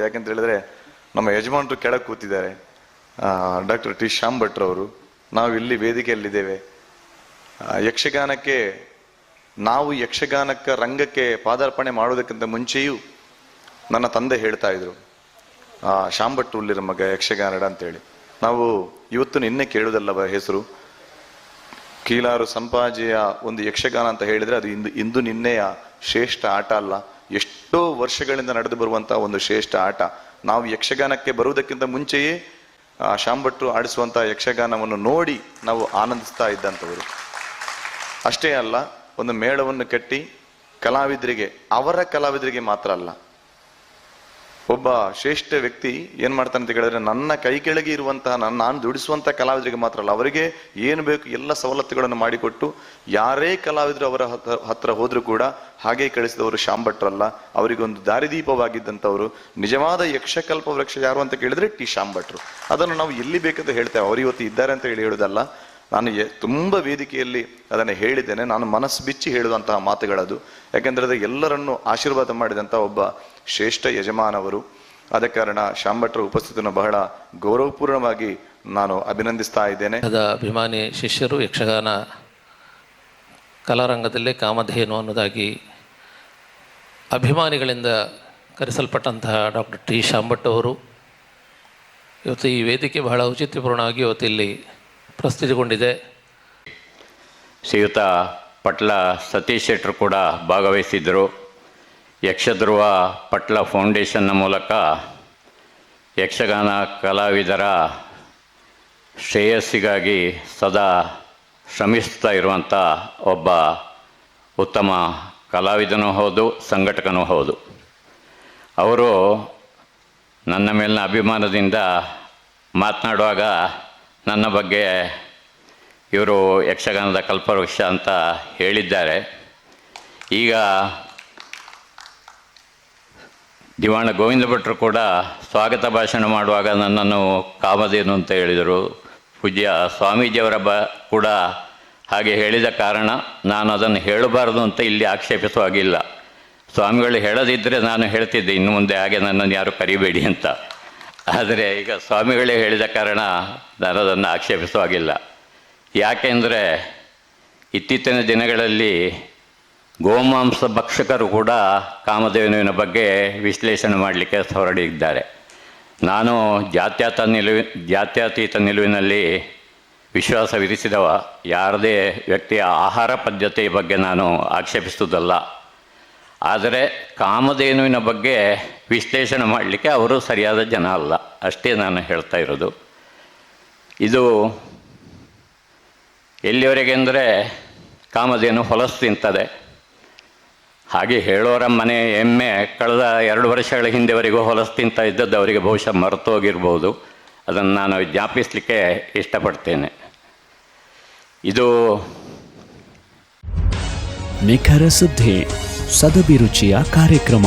ಯಾಕಂತ ಹೇಳಿದ್ರೆ ನಮ್ಮ ಯಜಮಾನರು ಕೆಳಗೆ ಕೂತಿದ್ದಾರೆ. Doctor T. ಶ್ಯಾಮ್ ಭಟ್ ಅವರು ನಾವು ಇಲ್ಲಿ ವೇದಿಕೆಯಲ್ಲಿದ್ದೇವೆ. ಯಕ್ಷಗಾನಕ್ಕೆ ನಾವು ಯಕ್ಷಗಾನಕ್ಕೆ ರಂಗಕ್ಕೆ ಪಾದಾರ್ಪಣೆ ಮಾಡೋದಕ್ಕಿಂತ ಮುಂಚೆಯೂ ನನ್ನ ತಂದೆ ಹೇಳ್ತಾ ಇದ್ರು. ಆ, ಶ್ಯಾಮ್ ಭಟ್ರು ಉಲ್ಲಿರ ಮಗ ಯಕ್ಷಗಾನಡ ಅಂತೇಳಿ. ನಾವು ಇವತ್ತು ನಿನ್ನೆ ಕೇಳುವುದಲ್ಲ ಹೆಸರು? ಕೀಲಾರು ಸಂಪಾಜಿಯ ಒಂದು ಯಕ್ಷಗಾನ ಅಂತ ಹೇಳಿದ್ರೆ ಅದು ಇಂದು ಇಂದು ನಿನ್ನೆಯ ಶ್ರೇಷ್ಠ ಆಟ ಅಲ್ಲ. ಎಷ್ಟೋ ವರ್ಷಗಳಿಂದ ನಡೆದು ಬರುವಂತಹ ಒಂದು ಶ್ರೇಷ್ಠ ಆಟ. ನಾವು ಯಕ್ಷಗಾನಕ್ಕೆ ಬರುವುದಕ್ಕಿಂತ ಮುಂಚೆಯೇ, ಆ, ಶಾಂಭಟ್ರು ಆಡಿಸುವಂತಹ ಯಕ್ಷಗಾನವನ್ನು ನೋಡಿ ನಾವು ಆನಂದಿಸ್ತಾ ಇದ್ದಂಥವರು. ಅಷ್ಟೇ ಅಲ್ಲ, ಒಂದು ಮೇಳವನ್ನು ಕಟ್ಟಿ ಕಲಾವಿದರಿಗೆ, ಅವರ ಕಲಾವಿದರಿಗೆ ಮಾತ್ರ ಅಲ್ಲ ಒಬ್ಬ ಶ್ರೇಷ್ಠ ವ್ಯಕ್ತಿ ಏನ್ ಮಾಡ್ತಾನೆ ಅಂತ ಹೇಳಿದ್ರೆ ನನ್ನ ಕೈ ಕೆಳಗೆ ಇರುವಂತಹ ನನ್ನ ನಾನು ದುಡಿಸುವಂತಹ ಕಲಾವಿದರಿಗೆ ಮಾತ್ರ ಅಲ್ಲ, ಅವರಿಗೆ ಏನು ಬೇಕು ಎಲ್ಲ ಸವಲತ್ತುಗಳನ್ನು ಮಾಡಿಕೊಟ್ಟು, ಯಾರೇ ಕಲಾವಿದರು ಅವರ ಹತ್ರ- ಹೋದ್ರು ಕೂಡ ಹಾಗೆ ಕಳಿಸಿದವರು ಶಾಂಭಟ್ರಲ್ಲ. ಅವರಿಗೊಂದು ದಾರಿದೀಪವಾಗಿದ್ದಂಥವರು, ನಿಜವಾದ ಯಕ್ಷಕಲ್ಪ ವೃಕ್ಷ ಯಾರು ಅಂತ ಕೇಳಿದ್ರೆ ಟಿ. ಶಾಂಭಟ್ರು. ಅದನ್ನು ನಾವು ಎಲ್ಲಿ ಬೇಕಂತ ಹೇಳ್ತೇವೆ. ಅವರು ಇವತ್ತು ಇದ್ದಾರೆ ಅಂತ ಹೇಳಿ ಹೇಳುದಲ್ಲ ನಾನು ತುಂಬ ವೇದಿಕೆಯಲ್ಲಿ ಅದನ್ನು ಹೇಳಿದ್ದೇನೆ. ನಾನು ಮನಸ್ಸು ಬಿಚ್ಚಿ ಹೇಳುವಂತಹ ಮಾತುಗಳದು. ಯಾಕೆಂದರೆ ಅದು ಎಲ್ಲರನ್ನೂ ಆಶೀರ್ವಾದ ಮಾಡಿದಂಥ ಒಬ್ಬ ಶ್ರೇಷ್ಠ ಯಜಮಾನವರು. ಆದ ಕಾರಣ ಶಾಂಭಟ್ರ ಉಪಸ್ಥಿತಿಯನ್ನು ಬಹಳ ಗೌರವಪೂರ್ಣವಾಗಿ ನಾನು ಅಭಿನಂದಿಸ್ತಾ ಇದ್ದೇನೆ. ಅದ ಅಭಿಮಾನಿ ಶಿಷ್ಯರು, ಯಕ್ಷಗಾನ ಕಲಾರಂಗದಲ್ಲೇ ಕಾಮಧೇನು ಅನ್ನೋದಾಗಿ ಅಭಿಮಾನಿಗಳಿಂದ ಕರೆಸಲ್ಪಟ್ಟಂತಹ ಡಾಕ್ಟರ್ ಟಿ. ಶಾಂಭಟ್ ಅವರು. ಇವತ್ತು ಈ ವೇದಿಕೆ ಬಹಳ ಔಚಿತ್ಯಪೂರ್ಣವಾಗಿ ಇವತ್ತು ಇಲ್ಲಿ ಪ್ರಸ್ತುತಿಗೊಂಡಿದೆ. ಶ್ರೀಯುತ ಪಟ್ಲ ಸತೀಶ್ ಶೆಟ್ಟರು ಕೂಡ ಭಾಗವಹಿಸಿದ್ದರು. ಯಕ್ಷಧ್ರುವ ಪಟ್ಲ ಫೌಂಡೇಶನ್ನ ಮೂಲಕ ಯಕ್ಷಗಾನ ಕಲಾವಿದರ ಶ್ರೇಯಸ್ಸಿಗಾಗಿ ಸದಾ ಶ್ರಮಿಸ್ತಾ ಇರುವಂಥ ಒಬ್ಬ ಉತ್ತಮ ಕಲಾವಿದನೂ ಹೌದು, ಸಂಘಟಕನೂ ಹೌದು. ಅವರು ನನ್ನ ಮೇಲಿನ ಅಭಿಮಾನದಿಂದ ಮಾತನಾಡುವಾಗ ನನ್ನ ಬಗ್ಗೆ ಇವರು ಯಕ್ಷಗಾನದ ಕಲ್ಪವೃಕ್ಷ ಅಂತ ಹೇಳಿದ್ದಾರೆ. ಈಗ ದಿವಾಣ ಗೋವಿಂದ ಭಟ್ರು ಕೂಡ ಸ್ವಾಗತ ಭಾಷಣ ಮಾಡುವಾಗ ನನ್ನನ್ನು ಕಾಮಧೇನು ಅಂತ ಹೇಳಿದರು. ಪೂಜ್ಯ ಸ್ವಾಮೀಜಿಯವರ ಬ ಕೂಡ ಹಾಗೆ ಹೇಳಿದ ಕಾರಣ ನಾನು ಅದನ್ನು ಹೇಳಬಾರದು ಅಂತ ಇಲ್ಲಿ ಆಕ್ಷೇಪಿಸುವಾಗಿಲ್ಲ ಸ್ವಾಮಿಗಳು ಹೇಳದಿದ್ದರೆ ನಾನು ಹೇಳ್ತಿದ್ದೆ, ಇನ್ನು ಮುಂದೆ ಹಾಗೆ ನನ್ನನ್ನು ಯಾರು ಕರಿಬೇಡಿ ಅಂತ. ಆದರೆ ಈಗ ಸ್ವಾಮಿಗಳೇ ಹೇಳಿದ ಕಾರಣ ನಾನು ಅದನ್ನು ಆಕ್ಷೇಪಿಸುವಾಗಿಲ್ಲ. ಯಾಕೆಂದರೆ ಇತ್ತೀಚಿನ ದಿನಗಳಲ್ಲಿ ಗೋಮಾಂಸ ಭಕ್ಷಕರು ಕೂಡ ಕಾಮಧೇನುವಿನ ಬಗ್ಗೆ ವಿಶ್ಲೇಷಣೆ ಮಾಡಲಿಕ್ಕೆ ಹೊರಡಿದ್ದಾರೆ ನಾನು ಜಾತ್ಯಾತ ನಿಲುವಿ, ಜಾತ್ಯಾತೀತ ನಿಲುವಿನಲ್ಲಿ ವಿಶ್ವಾಸ ವಿಧಿಸಿದವ, ಯಾರದೇ ವ್ಯಕ್ತಿಯ ಆಹಾರ ಪದ್ಧತಿಯ ಬಗ್ಗೆ ನಾನು ಆಕ್ಷೇಪಿಸುವುದಲ್ಲ. ಆದರೆ ಕಾಮಧೇನುವಿನ ಬಗ್ಗೆ ವಿಶ್ಲೇಷಣೆ ಮಾಡಲಿಕ್ಕೆ ಅವರು ಸರಿಯಾದ ಜನ ಅಲ್ಲ. ಅಷ್ಟೇ ನಾನು ಹೇಳ್ತಾ ಇರೋದು. ಇದು ಎಲ್ಲಿವರೆಗೆ ಅಂದರೆ ಕಾಮಧೇನು ಹೊಲಸು ತಿಂತದೆ ಹಾಗೆ ಹೇಳೋರ ಮನೆ ಎಮ್ಮೆ ಕಳೆದ ಎರಡು ವರ್ಷಗಳ ಹಿಂದೆವರೆಗೂ ಹೊಲಸು ತಿಂತ ಇದ್ದದ್ದು ಅವರಿಗೆ ಬಹುಶಃ ಮರೆತು ಹೋಗಿರ್ಬೋದು. ಅದನ್ನು ನಾನು ಜ್ಞಾಪಿಸಲಿಕ್ಕೆ ಇಷ್ಟಪಡ್ತೇನೆ. ಇದು ನಿಖರ ಸುದ್ದಿ, ಸದಭಿರುಚಿಯ ಕಾರ್ಯಕ್ರಮ.